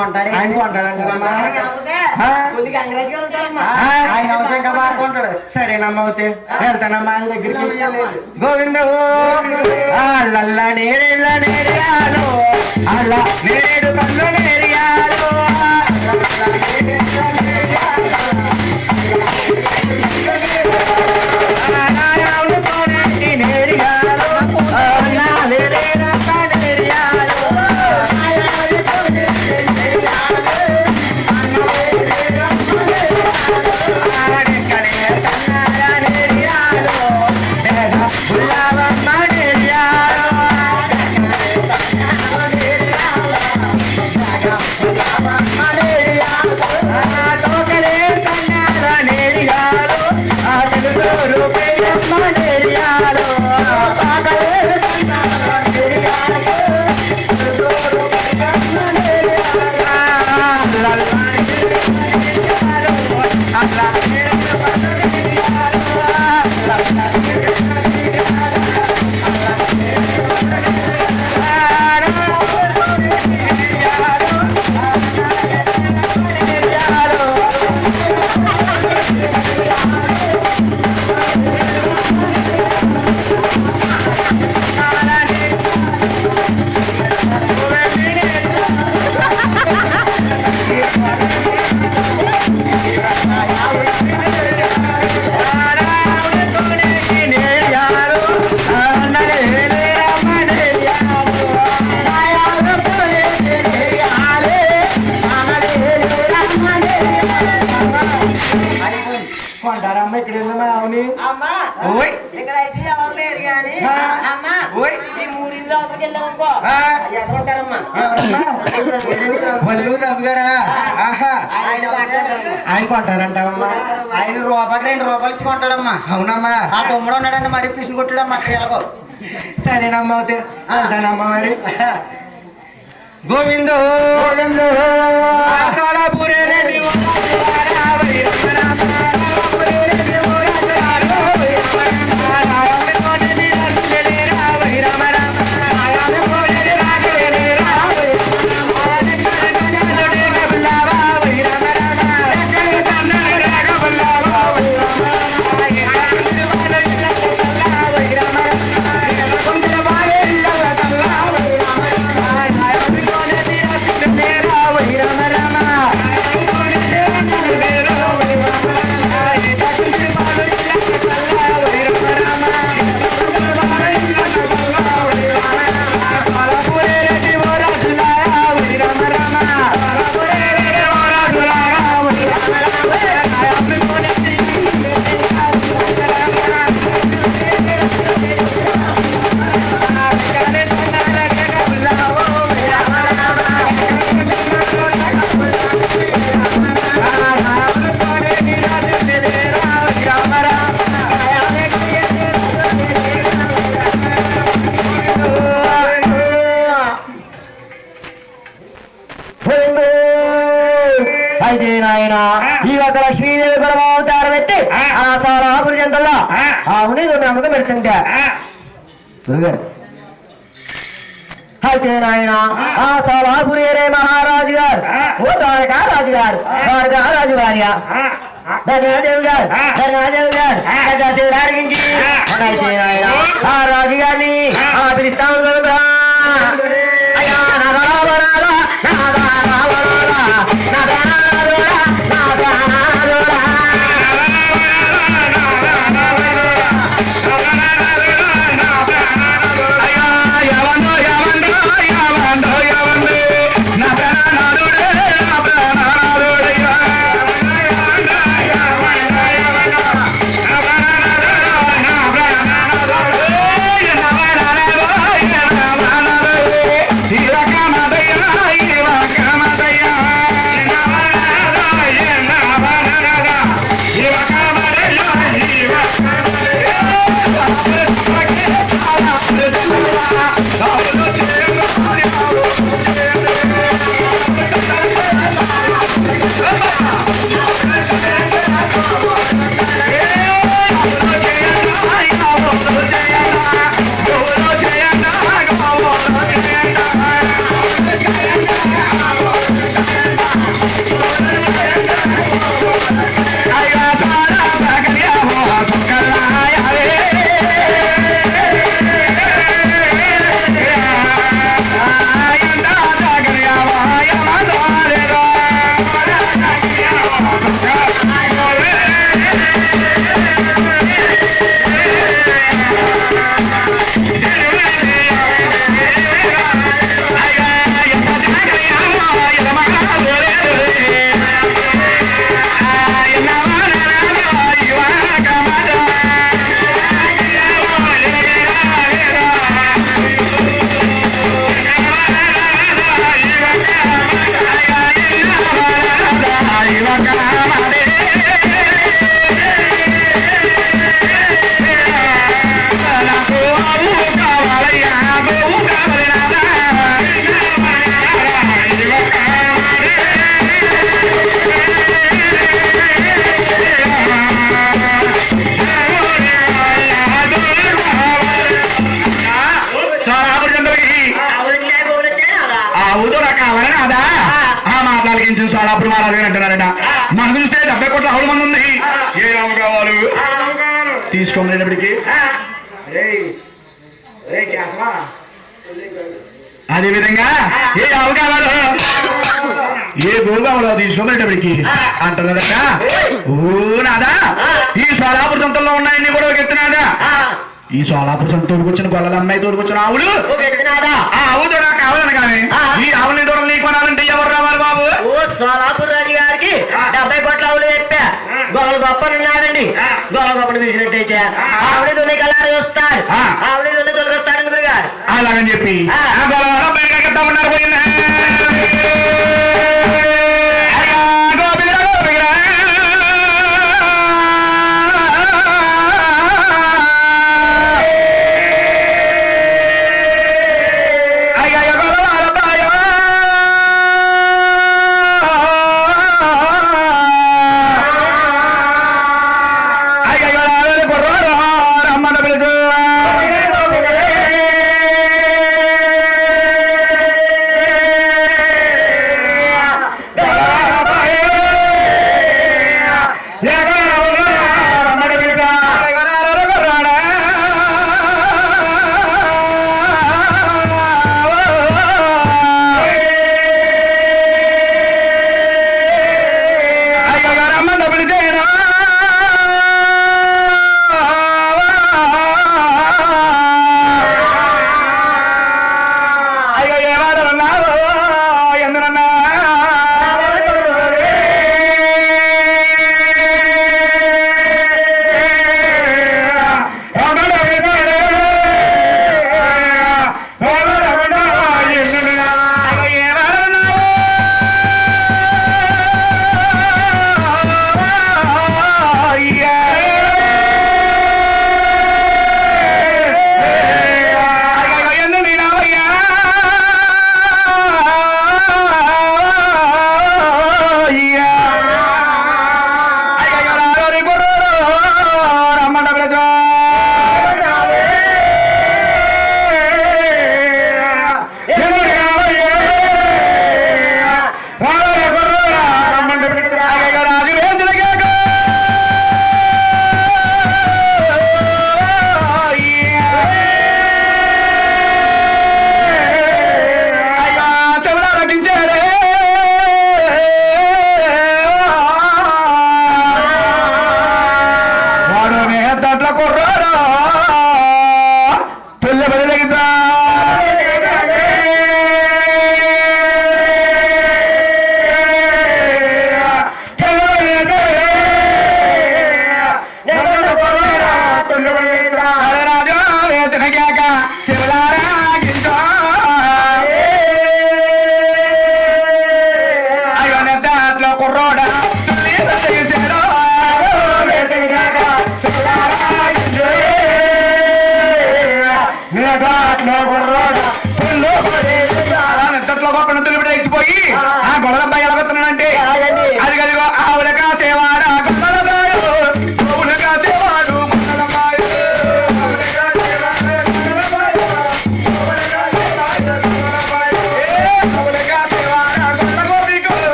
ఆయన కొంటాడండి ఆయన అవుతే ఇంకా బాగుంటాడు సరేనమ్మా అవుతే వెళ్తానమ్మా ఆయన దగ్గరికి. గోవింద అల్ల నేరేళ్ళ నేరియాలు అల్ల నేరేడు నేరియాలు ఎవరు లేరు కానీ. అమ్మా ఈ వెళ్ళామనుకో గారా? ఆహా. ఆయన కొంటారంటావమ్మా ఐదు రూపాయలు రెండు రూపాయలు ఇచ్చి కొంటాడమ్మా అవునమ్మా. ఆ తమ్ముడు ఉన్నాడండి మరి పిసిని కొట్టాడమ్మా ఎలాగో సరేనమ్మా అవుతే వెళ్తానమ్మా మరి. గోవిందో. గోవిందో. అయితే నాయన ఈ యొక్క లక్ష్మీదేవి గర్భావతారం ఎత్తి ఆ సారాపురి జంతల్లో ఆవుని నమ్మకం పెడుతుంటా. అయితే నాయన ఆ. సారాపురి అరే మహారాజు గారు. ఓ తారక రాజుగారు తారక రాజు భార్య. దశాదేవి గారు. ఆ. రాజుగారిని ఆ. పిలుస్తాము తీసుకోమనేటప్పటికి? అదే విధంగా ఏ కావాలో ఏ గోవు కావాలో తీసుకోమనేటప్పటికి అంటున్నారట ఓ నాదా. ఈ సోలాపురం సొంతంలో ఉన్నాయని కూడా ఒక ఎత్తునాదా ఈ సోలాపురం సొంత తోడుకొచ్చిన గొల్లల అమ్మాయి తోడుకొచ్చిన ఆవులు? ఆ ఆవు దూడ కావాలని కానీ ఈ ఆవుని దూడలు నీకు కొనాలంటే ఎవరు రావాలి బాబు ఓ సోలాపూర్ రాజు గారికి డెబ్బై కోట్ల ఆవులు చెప్పా గొడవలు గొప్ప ఉన్నాడండి గొడవ గొప్పని పిలిచినట్టయితే ఆవిడ దున్ని కల్లారు వస్తారు. ఆవిడ దున్ని గారు. అలాగని చెప్పి. ఉన్నారు పోయిందా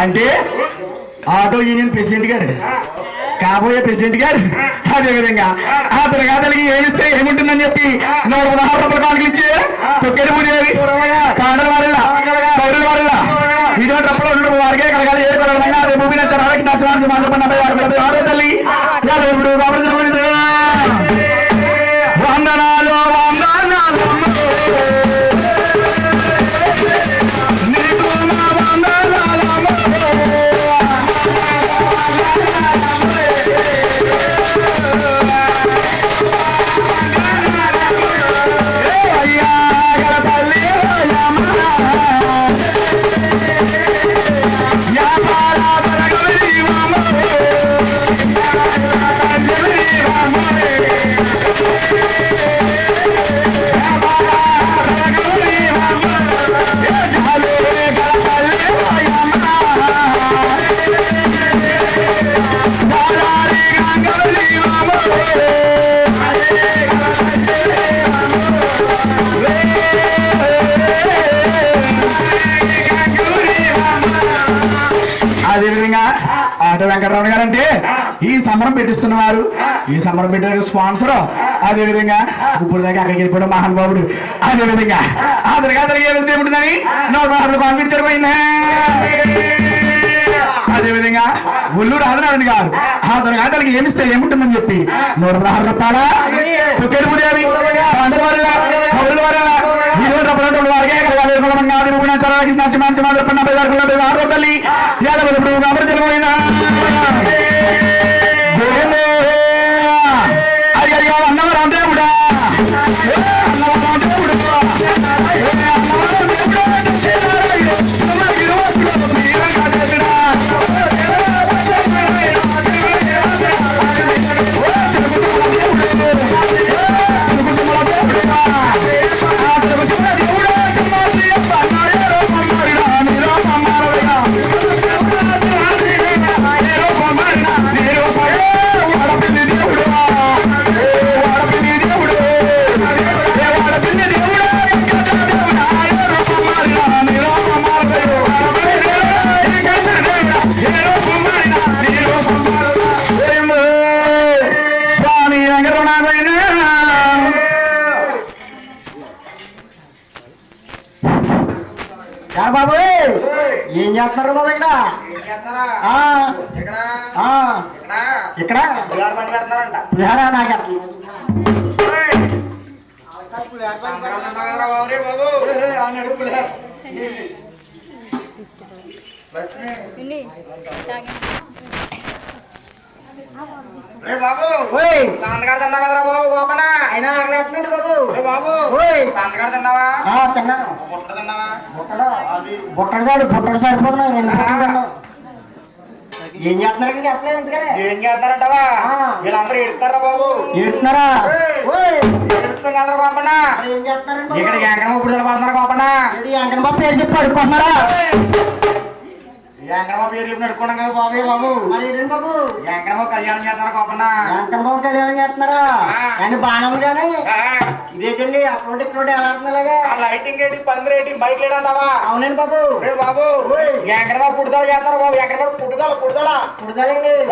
అంటే ఆటో యూనియన్ ప్రెసిడెంట్ గారు కాబోయే ప్రెసిడెంట్ గారు అదేవిధంగా ఆ అతని ఏమిస్తే ఏముంటుందని చెప్పి నూట పదహారు రూపాయల కానుకలు ఇచ్చి తొక్కేది పూజేవి కాండల వారిల్ల పౌరుల వారిల్ల ఇటువంటి అప్పుడు రెండు వారికే కలగాలి ఏ కలగలైనా రేపు భూమి నచ్చారు ఆరోగ్య నష్టం మాట్లాడుకున్న వారి ఆరో తల్లి. ఇప్పుడు కాబట్టి ఆట వెంకటరమణ గారు అంటే ఈ సంబరం పెట్టిస్తున్నవారు. ఈ సంబరం పెట్టే స్పాన్సర్. అదే విధంగా ఇప్పుడు దాకా అక్కడికి వెళ్ళిపోవడం మహానుభావుడు. అదే విధంగా అతనికి అతనికి ఏ విధంగా ఏముంటుందని? నోరు మహానుభావులు పంపించారు పోయిందా. అదే విధంగా గారు అతనికి ఏమిస్తే ఏముంటుందని చెప్పి నూరు అందరి వల్ల పౌరుల వల్ల ఇరవై రూపాయలు వారికే కలగాలి కులమంగా ఆది రూపణ చరవాకి నరసింహాంశ మాదిరి పన్న పది ఆరు తల్లి. యాదవ ఇప్పుడు కాబట్టి తెలిపోయిందా అది తిన్నాను. బుట్ట తిన్నావా? బుట్టడు కాదు బుట్టడు సరిపోతున్నాయి. రెండు ఏం చేస్తున్నారు చెప్పలేదు ఎందుకనే? ఏం చేస్తారంటావా. వీళ్ళందరూ ఎడతారా బాబు? ఎడుతున్నారు గోపన్న మరి ఏం చేస్తున్నారండి ఇక్కడ ఎంకరం ఇప్పుడు గోపన్న ఇది వెంకటబాబు పేరు చెప్పి పడుకుంటున్నారా? ఎంకరమ్మ పేరు చెప్పి నడుకున్నాం కదా బాబు బాబు? మరి బాబు? ఎంకరమ్మ కళ్యాణం చేస్తున్నారు గోపన్న వెంకటబాబు కళ్యాణం చేస్తున్నారా? కానీ ఆ, ఇదేంటండి అప్పుడు ఇక్కడ ఎలా ఆడుతున్నాగా ఆ లైటింగ్ ఏంటి పందిరి ఏంటి బైక్ లేడంటావా అవునండి బాబు. ఏ బాబు. ఎంకరమ్మ పుట్టుదల చేస్తున్నారు బాబు ఎంకరమ్మ పుట్టుదల పుట్టుదల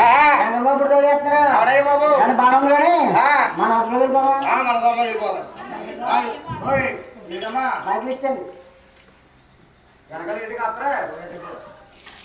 ఆ. వెంకటబాబు పుడతాలు చేస్తున్నారా? అవునయ్య బాబు? కానీ కానీ ఆ. మన అవసరం వెళ్ళిపోదాం మన దొరలో వెళ్ళిపోదాం బయటకు ఇచ్చండి వెనకాల ఇంటికి వస్తారా?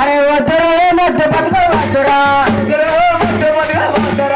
అరే వద్దరు మధ్య ఆ వద్దరు.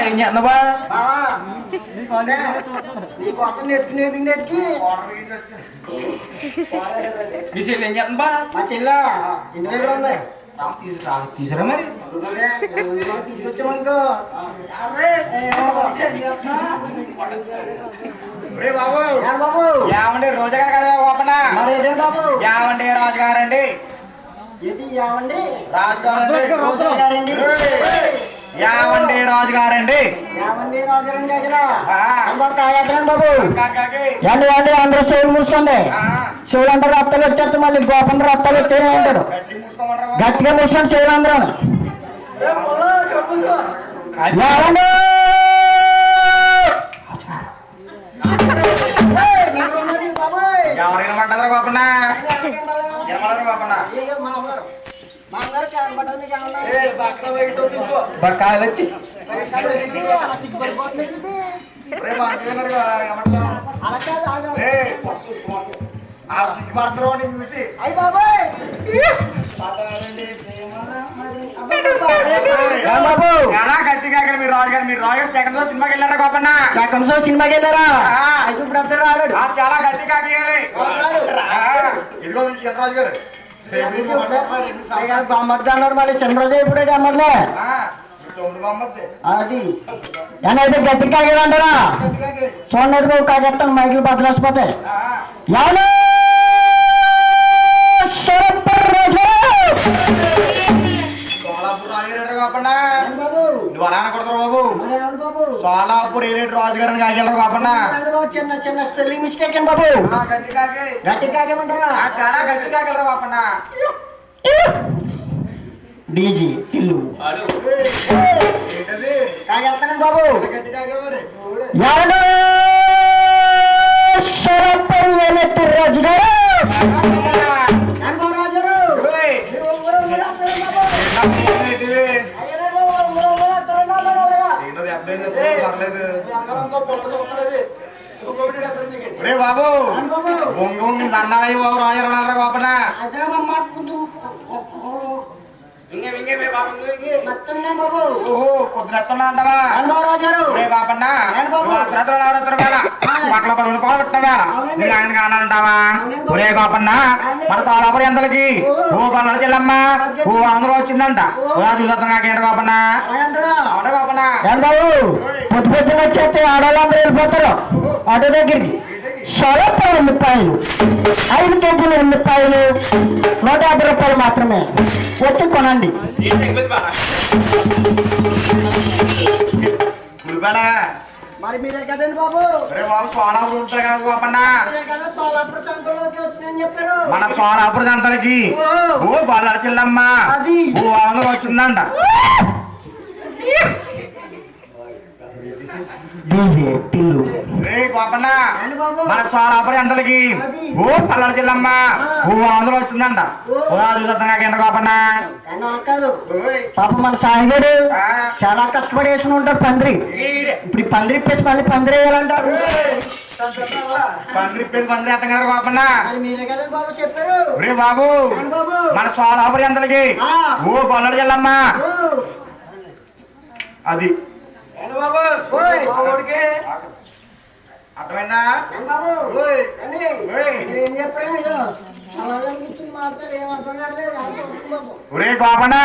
ఏం చేస్తున్నావా నీకోసం నెత్తి నెత్తి నెత్తి మీ చెల్లి ఏం చేస్తుంది బా మా చెల్ల ఇంటి దగ్గర ఉంది తీసుకురా మరి తీసుకొచ్చామనుకో రే బాబు ఏం బాబు యావండి రోజు గారు కదా ఓపెనా ఏదే ఏమండి రాజు గారండి రోజా గారండి యావండి రాజు గారండి దగ్గర ఆ. అందరు చెవులు మూసుకోండి. ఆ, చెవులు అంటే రక్తాలు వచ్చేస్తే మళ్ళీ గోపం రక్తాలు వచ్చేనే బాబు? గట్టిగా మూసుకోండి చెవులు అందరూ. ఏమండి ఎవరు వినమంటారా గోపన్న వినమంటారా గోపన్న బక్కాయలు వచ్చి ఆ సిగ్గుపడతారు నేను చూసి? బాబు. ఎలా గట్టిగా మీరు రాజు గారు మీరు రాజు గారు సెకండ్ షో సినిమాకి వెళ్ళారా గోపన్న? సెకండ్ షో సినిమాకి వెళ్ళారా? ఇప్పుడు అప్పుడు రాడు. చాలా గట్టిగా ఇదిగో చిన్నరాజు గారు చంద్రరాజు ఎప్పుడైతే అమ్మట్లే ఆ, తొమ్మిది బొమ్మద్ది అది. ఏమైతే గట్టి కాగేదంటారా చూడండి కాగేస్తాను మైకులు బద్దలేసిపోతాయి ఆ, ఎవరు? సూపర్రాజు! సోలాపూర్ సోలాపూర్ ఏలేటి రాజు గారిని గోపన్న అందులో చిన్న చిన్న స్పెల్లింగ్ మిస్టేక్ అండి బాబు ఆ, గట్టి కాకి గట్టి కాగేమంటారా ఆ, చాలా గట్టి కాగలరు గోపన్న డీజీ ఇల్లు ఏయ్, బాబు ఎవడో సరపడి వెళ్ళట్టు రాజు గారు రే బాబు. బొంగు దండాయి బాబు రాజరన్నారా గోపన ఓహో కుదిరెత్తన్నా అంటవా? రే బాపన్న పట్ల పనులు పోగొట్టవా నీకు ఆయన కానాలంటావా? ఒరే గోపన్న మన తోలాపురి ఎంతలకి? ఓ. కొన్నాడు చెల్లమ్మ ఓ అందరూ వచ్చిందంట. ఓ. చూసొద్దా నాకేంటి గోపన్న అవునా గోపన్న ఏం బాబు? పొద్దు పొద్దున వచ్చేస్తే ఆడవాళ్ళందరూ వెళ్ళిపోతారు. ఆటో దగ్గరికి. సొలపడి ఉల్లిపాయలు ఐదు కేజీల ఉల్లిపాయలు నూట యాభై రూపాయలు మాత్రమే. వచ్చి కొనండి. మరి మీరే కదండి బాబు? రే బాబు సోలాపురి ఉంటాయి కదా చెప్పారు? మన సోలాపురి అంతలకి ఓ గొల్లడ చెల్లమ్మ. అది. ఓ అందరూ వచ్చిందంట డీజే టిల్లు రే గోపన్న ఏంటి బాబు మన సోలాపురి ఎంతలకి? ఓ పల్లడ చెల్లమ్మ ఓ అందరూ వచ్చిందంట. ఓ చూసొద్దా నాకేంటి గోపన్న? పాప మన సాయిగారు చాలా కష్టపడి వేసుకుని ఉంటారు పందిరి. ఇప్పుడు పందిరి ఇప్పేసి మళ్ళీ పందిరి వేయాలంటారు. బాబు మన సోలాపురి ఎంతలకి. ఓ గొల్లడ చెల్లమ్మ ఓ, అది ఓయ్, అర్థమైందా ఏంటి బాబు ఓయ్. ఏంటి? ఓయ్. మీరు ఏం చెప్పారు ఇదో? అలాగే కూర్చుని మాట్లాడి ఏం అర్థం కావట్లేదు. నాకు అర్థం బాబు ఒరే గోపన్న